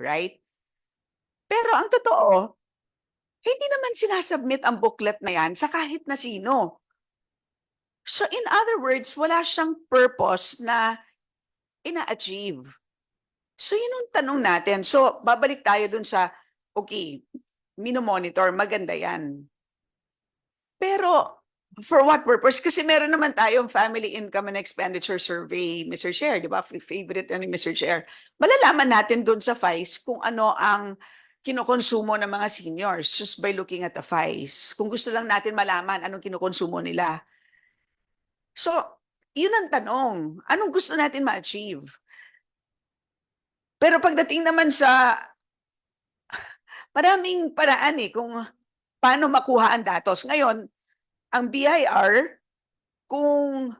right? Pero ang totoo, hindi naman sinasubmit ang booklet na yan sa kahit na sino. So in other words, wala siyang purpose na ina-achieve. So yun ang tanong natin. So babalik tayo dun sa, okay, minomonitor, maganda yan. Pero for what purpose? Kasi meron naman tayong Family Income and Expenditure Survey, Mr. Chair, di ba? Favorite ano Mr. Chair. Malalaman natin dun sa FICE kung ano ang kinokonsumo ng mga seniors just by looking at the FICE. Kung gusto lang natin malaman anong kinokonsumo nila. So, yun ang tanong. Anong gusto natin ma-achieve? Pero pagdating naman sa maraming paraan eh kung paano makuha ang datos. Ngayon, ang BIR, kung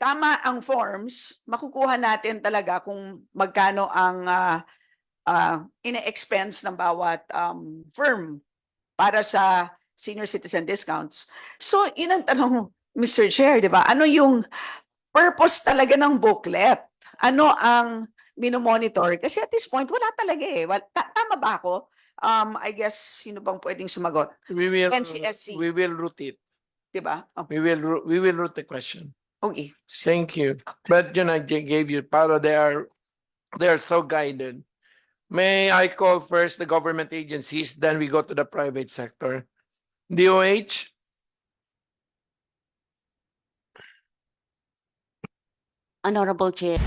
tama ang forms, makukuha natin talaga kung magkano ang ah, ah, ine-expense ng bawat um, firm para sa senior citizen discounts. So, yun ang tanong, Mr. Chair, di ba? Ano yung purpose talaga ng booklet? Ano ang minomonitor? Kasi at this point, wala talaga eh. Tama ba ako? Um, I guess, sino bang pwedeng sumagot? We will, NCSC. we will route it. Di ba? Oh, We will, ru- we will route the question. okay. Thank you. But you know, I g- gave you, Paolo, they are, they are so guided. May I call first the government agencies, then we go to the private sector. DOH, Honorable Chair.